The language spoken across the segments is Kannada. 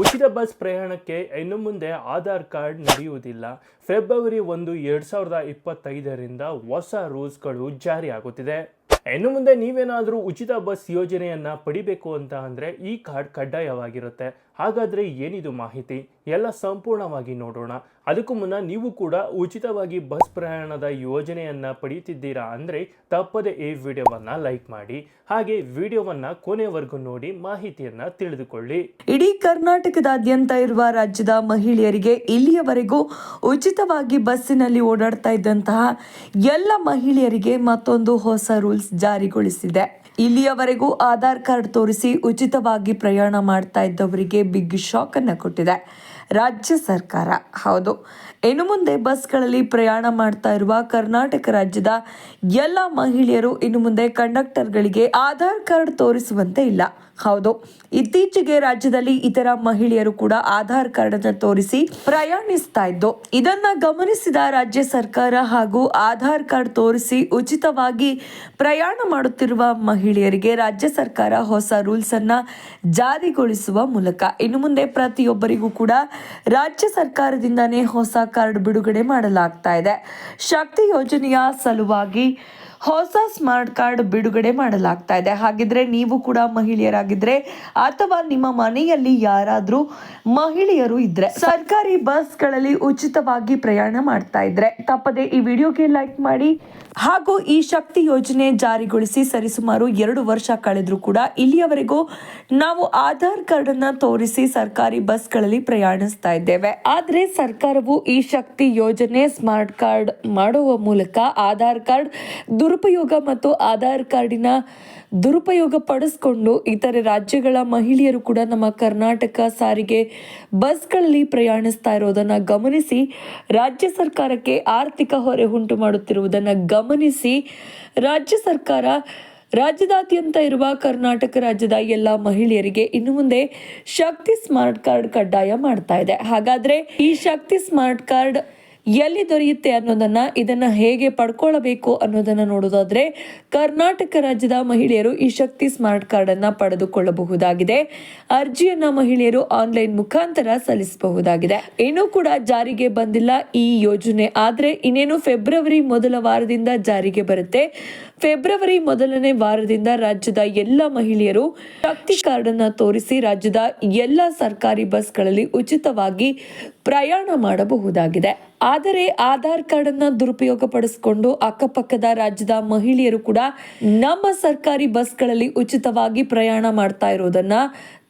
ಉಚಿತ ಬಸ್ ಪ್ರಯಾಣಕ್ಕೆ ಇನ್ನು ಮುಂದೆ ಆಧಾರ್ ಕಾರ್ಡ್ ನಡೆಯುವುದಿಲ್ಲ. ಫೆಬ್ರವರಿ ಒಂದು, ಎರಡು ಸಾವಿರದ ಇಪ್ಪತ್ತೈದರಿಂದ ಹೊಸ ರೂಲ್ಸ್ಗಳು ಜಾರಿಯಾಗುತ್ತಿದೆ. ಇನ್ನು ಮುಂದೆ ನೀವೇನಾದರೂ ಉಚಿತ ಬಸ್ ಯೋಜನೆಯನ್ನ ಪಡಿಬೇಕು ಅಂತ ಅಂದರೆ ಈ ಕಾರ್ಡ್ ಕಡ್ಡಾಯವಾಗಿರುತ್ತೆ. ಹಾಗಾದ್ರೆ ಏನಿದು ಮಾಹಿತಿ? ಎಲ್ಲ ಸಂಪೂರ್ಣವಾಗಿ ನೋಡೋಣ. ಅದಕ್ಕೂ ಮುನ್ನ ನೀವು ಕೂಡ ಉಚಿತವಾಗಿ ಬಸ್ ಪ್ರಯಾಣದ ಯೋಜನೆಯನ್ನ ಪಡೆಯುತ್ತಿದ್ದೀರಾ ಅಂದ್ರೆ ತಪ್ಪದೆ ಈ ವಿಡಿಯೋವನ್ನ ಲೈಕ್ ಮಾಡಿ. ಹಾಗೆ ವಿಡಿಯೋವನ್ನ ಕೊನೆವರೆಗೂ ನೋಡಿ ಮಾಹಿತಿಯನ್ನ ತಿಳಿದುಕೊಳ್ಳಿ. ಇಡೀ ಕರ್ನಾಟಕದಾದ್ಯಂತ ಇರುವ ರಾಜ್ಯದ ಮಹಿಳೆಯರಿಗೆ ಇಲ್ಲಿಯವರೆಗೂ ಉಚಿತವಾಗಿ ಬಸ್ಸಿನಲ್ಲಿ ಓಡಾಡ್ತಾ ಇದ್ದಂತಹ ಎಲ್ಲ ಮಹಿಳೆಯರಿಗೆ ಮತ್ತೊಂದು ಹೊಸ ರೂಲ್ಸ್ ಜಾರಿಗೊಳಿಸಿದೆ. ಇಲ್ಲಿಯವರೆಗೂ ಆಧಾರ್ ಕಾರ್ಡ್ ತೋರಿಸಿ ಉಚಿತವಾಗಿ ಪ್ರಯಾಣ ಮಾಡ್ತಾ ಇದ್ದವರಿಗೆ ಬಿಗ್ ಶಾಕ್ ಅನ್ನು ಕೊಟ್ಟಿದೆ. ರಾಜ್ಯ ಸರ್ಕಾರ. ಹೌದು. ಇನ್ನು ಮುಂದೆ ಬಸ್ಗಳಲ್ಲಿ ಪ್ರಯಾಣ ಮಾಡ್ತಾ ಇರುವ ಕರ್ನಾಟಕ ರಾಜ್ಯದ ಎಲ್ಲ ಮಹಿಳೆಯರು ಇನ್ನು ಮುಂದೆ ಕಂಡಕ್ಟರ್ಗಳಿಗೆ ಆಧಾರ್ ಕಾರ್ಡ್ ತೋರಿಸುವಂತೆ ಇಲ್ಲ. ಹೌದು. ಇತ್ತೀಚೆಗೆ ರಾಜ್ಯದಲ್ಲಿ ಇತರ ಮಹಿಳೆಯರು ಕೂಡ ಆಧಾರ್ ಕಾರ್ಡ್ ಅನ್ನು ತೋರಿಸಿ ಪ್ರಯಾಣಿಸ್ತಾ ಇದ್ದು, ಇದನ್ನ ಗಮನಿಸಿದ ರಾಜ್ಯ ಸರ್ಕಾರ ಹಾಗೂ ಆಧಾರ್ ಕಾರ್ಡ್ ತೋರಿಸಿ ಉಚಿತವಾಗಿ ಪ್ರಯಾಣ ಮಾಡುತ್ತಿರುವ ಮಹಿಳೆಯರಿಗೆ ರಾಜ್ಯ ಸರ್ಕಾರ ಹೊಸ ರೂಲ್ಸ್ ಅನ್ನ ಜಾರಿಗೊಳಿಸುವ ಮೂಲಕ, ಇನ್ನು ಮುಂದೆ ಪ್ರತಿಯೊಬ್ಬರಿಗೂ ಕೂಡ ರಾಜ್ಯ ಸರ್ಕಾರದಿಂದಾನೇ ಹೊಸ ಕಾರ್ಡ್ ಬಿಡುಗಡೆ ಮಾಡಲಾಗ್ತಾ ಇದೆ. ಶಕ್ತಿ ಯೋಜನೆಯ ಸಲುವಾಗಿ ಹೊಸ ಸ್ಮಾರ್ಟ್ ಕಾರ್ಡ್ ಬಿಡುಗಡೆ ಮಾಡಲಾಗ್ತಾ ಇದೆ. ಹಾಗಿದ್ರೆ ನೀವು ಕೂಡ ಮಹಿಳೆಯರಾಗಿದ್ರೆ ಅಥವಾ ನಿಮ್ಮ ಮನೆಯಲ್ಲಿ ಯಾರಾದರೂ ಮಹಿಳೆಯರು ಇದ್ರೆ ಸರ್ಕಾರಿ ಬಸ್ಗಳಲ್ಲಿ ಉಚಿತವಾಗಿ ಪ್ರಯಾಣ ಮಾಡ್ತಾ ಇದ್ರೆ ತಪ್ಪದೆ ಈ ವಿಡಿಯೋಗೆ ಲೈಕ್ ಮಾಡಿ. ಹಾಗೂ ಈ ಶಕ್ತಿ ಯೋಜನೆ ಜಾರಿಗೊಳಿಸಿ ಸರಿಸುಮಾರು ಎರಡು ವರ್ಷ ಕಳೆದ್ರು ಕೂಡ ಇಲ್ಲಿಯವರೆಗೂ ನಾವು ಆಧಾರ್ ಕಾರ್ಡ್ ಅನ್ನ ತೋರಿಸಿ ಸರ್ಕಾರಿ ಬಸ್ಗಳಲ್ಲಿ ಪ್ರಯಾಣಿಸ್ತಾ ಇದ್ದೇವೆ. ಆದ್ರೆ ಸರ್ಕಾರವು ಈ ಶಕ್ತಿ ಯೋಜನೆ ಸ್ಮಾರ್ಟ್ ಕಾರ್ಡ್ ಮಾಡುವ ಮೂಲಕ ಆಧಾರ್ ಕಾರ್ಡ್ ದುರುಪಯೋಗ ಮತ್ತು ಆಧಾರ್ ಕಾರ್ಡಿನ ದುರುಪಯೋಗ ಪಡಿಸ್ಕೊಂಡು ಇತರೆ ರಾಜ್ಯಗಳ ಮಹಿಳೆಯರು ಕೂಡ ನಮ್ಮ ಕರ್ನಾಟಕ ಸಾರಿಗೆ ಬಸ್ಗಳಲ್ಲಿ ಪ್ರಯಾಣಿಸ್ತಾ ಇರೋದನ್ನು ಗಮನಿಸಿ, ರಾಜ್ಯ ಸರ್ಕಾರಕ್ಕೆ ಆರ್ಥಿಕ ಹೊರೆ ಉಂಟು ಮಾಡುತ್ತಿರುವುದನ್ನು ಗಮನಿಸಿ, ರಾಜ್ಯ ಸರ್ಕಾರ ರಾಜ್ಯದಾದ್ಯಂತ ಇರುವ ಕರ್ನಾಟಕ ರಾಜ್ಯದ ಎಲ್ಲ ಮಹಿಳೆಯರಿಗೆ ಇನ್ನು ಮುಂದೆ ಶಕ್ತಿ ಸ್ಮಾರ್ಟ್ ಕಾರ್ಡ್ ಕಡ್ಡಾಯ ಮಾಡ್ತಾ ಇದೆ. ಹಾಗಾದ್ರೆ ಈ ಶಕ್ತಿ ಸ್ಮಾರ್ಟ್ ಕಾರ್ಡ್ ಎಲ್ಲಿ ದೊರೆಯುತ್ತೆ ಅನ್ನೋದನ್ನ ಇದನ್ನ ಹೇಗೆ ಪಡ್ಕೊಳ್ಳಬೇಕು ಅನ್ನೋದನ್ನ ನೋಡೋದಾದ್ರೆ ಕರ್ನಾಟಕ ರಾಜ್ಯದ ಮಹಿಳೆಯರು ಈ ಶಕ್ತಿ ಸ್ಮಾರ್ಟ್ ಕಾರ್ಡ್ ಅನ್ನ ಪಡೆದುಕೊಳ್ಳಬಹುದಾಗಿದೆ. ಅರ್ಜಿಯನ್ನ ಮಹಿಳೆಯರು ಆನ್ಲೈನ್ ಮುಖಾಂತರ ಸಲ್ಲಿಸಬಹುದಾಗಿದೆ. ಇನ್ನೂ ಕೂಡ ಜಾರಿಗೆ ಬಂದಿಲ್ಲ ಈ ಯೋಜನೆ, ಆದ್ರೆ ಇನ್ನೇನು ಫೆಬ್ರವರಿ ಮೊದಲ ವಾರದಿಂದ ಜಾರಿಗೆ ಬರುತ್ತೆ. ಫೆಬ್ರವರಿ ಮೊದಲನೇ ವಾರದಿಂದ ರಾಜ್ಯದ ಎಲ್ಲ ಮಹಿಳೆಯರು ಶಕ್ತಿ ಕಾರ್ಡ್ ಅನ್ನ ತೋರಿಸಿ ರಾಜ್ಯದ ಎಲ್ಲ ಸರ್ಕಾರಿ ಬಸ್ಗಳಲ್ಲಿ ಉಚಿತವಾಗಿ ಪ್ರಯಾಣ ಮಾಡಬಹುದಾಗಿದೆ. ಆದರೆ ಆಧಾರ್ ಕಾರ್ಡ್ ಅನ್ನ ದುರುಪಯೋಗ ಪಡಿಸಿಕೊಂಡು ಅಕ್ಕಪಕ್ಕದ ರಾಜ್ಯದ ಮಹಿಳೆಯರು ಕೂಡ ನಮ್ಮ ಸರ್ಕಾರಿ ಬಸ್ಗಳಲ್ಲಿ ಉಚಿತವಾಗಿ ಪ್ರಯಾಣ ಮಾಡ್ತಾ ಇರೋದನ್ನ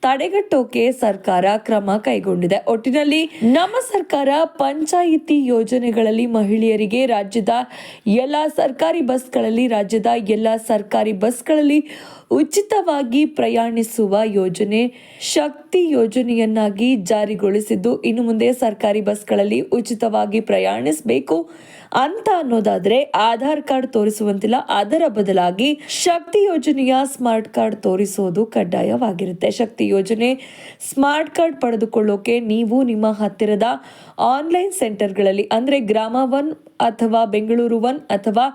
ತಡೆಗಟ್ಟೋಕೆ ಸರ್ಕಾರ ಕ್ರಮ ಕೈಗೊಂಡಿದೆ. ಒಟ್ಟಿನಲ್ಲಿ ನಮ್ಮ ಸರ್ಕಾರ ಪಂಚಾಯಿತಿ ಯೋಜನೆಗಳಲ್ಲಿ ಮಹಿಳೆಯರಿಗೆ ರಾಜ್ಯದ ಎಲ್ಲ ಸರ್ಕಾರಿ ಬಸ್ಗಳಲ್ಲಿ, ರಾಜ್ಯದ ಎಲ್ಲ ಸರ್ಕಾರಿ ಬಸ್ಗಳಲ್ಲಿ ಉಚಿತವಾಗಿ ಪ್ರಯಾಣಿಸುವ ಯೋಜನೆ ಶಕ್ತಿ ಯೋಜನೆಯನ್ನಾಗಿ ಜಾರಿಗೊಳಿಸಿದ್ದು, ಇನ್ನು ಮುಂದೆ ಸರ್ಕಾರಿ ಬಸ್ಗಳಲ್ಲಿ ಉಚಿತವಾಗಿ ಪ್ರಯಾಣಿಸಬೇಕು ಅಂತ ಅನ್ನೋದಾದ್ರೆ ಆಧಾರ್ ಕಾರ್ಡ್ ತೋರಿಸುವಂತಿಲ್ಲ. ಅದರ ಬದಲಾಗಿ ಶಕ್ತಿ ಯೋಜನೆಯ ಸ್ಮಾರ್ಟ್ ಕಾರ್ಡ್ ತೋರಿಸೋದು ಕಡ್ಡಾಯವಾಗಿರುತ್ತೆ. ಶಕ್ತಿ ಯೋಜನೆ ಸ್ಮಾರ್ಟ್ ಕಾರ್ಡ್ ಪಡೆದುಕೊಳ್ಳೋಕೆ ನೀವು ನಿಮ್ಮ ಹತ್ತಿರದ ಆನ್ಲೈನ್ ಸೆಂಟರ್ಗಳಲ್ಲಿ, ಅಂದರೆ ಗ್ರಾಮ ಒನ್ ಅಥವಾ ಬೆಂಗಳೂರು ಒನ್ ಅಥವಾ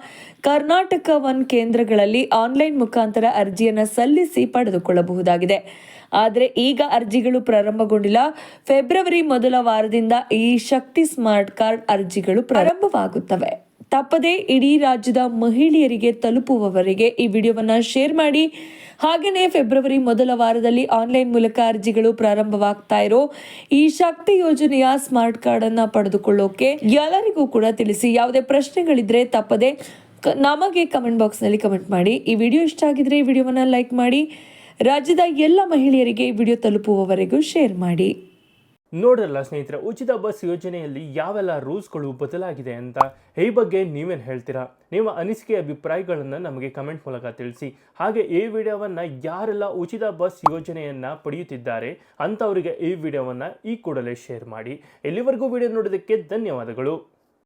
ಕರ್ನಾಟಕ ಒನ್ ಕೇಂದ್ರಗಳಲ್ಲಿ ಆನ್ಲೈನ್ ಮುಖಾಂತರ ಅರ್ಜಿಯನ್ನು ಸಲ್ಲಿಸಿ ಪಡೆದುಕೊಳ್ಳಬಹುದಾಗಿದೆ. ಆದರೆ ಈಗ ಅರ್ಜಿಗಳು ಪ್ರಾರಂಭಗೊಂಡಿಲ್ಲ. ಫೆಬ್ರವರಿ ಮೊದಲ ವಾರದಿಂದ ಈ ಶಕ್ತಿ ಸ್ಮಾರ್ಟ್ ಕಾರ್ಡ್ ಅರ್ಜಿಗಳು ಪ್ರಾರಂಭವಾಗುತ್ತವೆ. ತಪ್ಪದೇ ಇಡೀ ರಾಜ್ಯದ ಮಹಿಳೆಯರಿಗೆ ತಲುಪುವವರೆಗೆ ಈ ವಿಡಿಯೋವನ್ನು ಶೇರ್ ಮಾಡಿ. ಹಾಗೆಯೇ ಫೆಬ್ರವರಿ ಮೊದಲ ವಾರದಲ್ಲಿ ಆನ್ಲೈನ್ ಮೂಲಕ ಅರ್ಜಿಗಳು ಪ್ರಾರಂಭವಾಗ್ತಾ ಇರೋ ಈ ಶಕ್ತಿ ಯೋಜನೆಯ ಸ್ಮಾರ್ಟ್ ಕಾರ್ಡ್ ಅನ್ನ ಪಡೆದುಕೊಳ್ಳೋಕೆ ಎಲ್ಲರಿಗೂ ಕೂಡ ತಿಳಿಸಿ. ಯಾವುದೇ ಪ್ರಶ್ನೆಗಳಿದ್ರೆ ತಪ್ಪದೆ ನಮಗೆ ಕಮೆಂಟ್ ಬಾಕ್ಸ್ನಲ್ಲಿ ಕಮೆಂಟ್ ಮಾಡಿ. ಈ ವಿಡಿಯೋ ಇಷ್ಟ ಆಗಿದ್ರೆ ಈ ವಿಡಿಯೋವನ್ನ ಲೈಕ್ ಮಾಡಿ. ರಾಜ್ಯದ ಎಲ್ಲ ಮಹಿಳೆಯರಿಗೆ ಈ ವಿಡಿಯೋ ತಲುಪುವವರೆಗೂ ಶೇರ್ ಮಾಡಿ. ನೋಡಲ್ಲ ಸ್ನೇಹಿತರೆ, ಉಚಿತ ಬಸ್ ಯೋಜನೆಯಲ್ಲಿ ಯಾವೆಲ್ಲ ರೂಲ್ಸ್ಗಳು ಬದಲಾಗಿದೆ ಅಂತ ಈ ಬಗ್ಗೆ ನೀವೇನು ಹೇಳ್ತೀರಾ? ನಿಮ್ಮ ಅನಿಸಿಕೆ ಅಭಿಪ್ರಾಯಗಳನ್ನು ನಮಗೆ ಕಮೆಂಟ್ ಮೂಲಕ ತಿಳಿಸಿ. ಹಾಗೆ ಈ ವಿಡಿಯೋವನ್ನು ಯಾರೆಲ್ಲ ಉಚಿತ ಬಸ್ ಯೋಜನೆಯನ್ನು ಪಡೆಯುತ್ತಿದ್ದಾರೆ ಅಂಥವರಿಗೆ ಈ ವಿಡಿಯೋವನ್ನು ಈ ಕೂಡಲೇ ಶೇರ್ ಮಾಡಿ. ಎಲ್ಲಿವರೆಗೂ ವಿಡಿಯೋ ನೋಡೋದಕ್ಕೆ ಧನ್ಯವಾದಗಳು.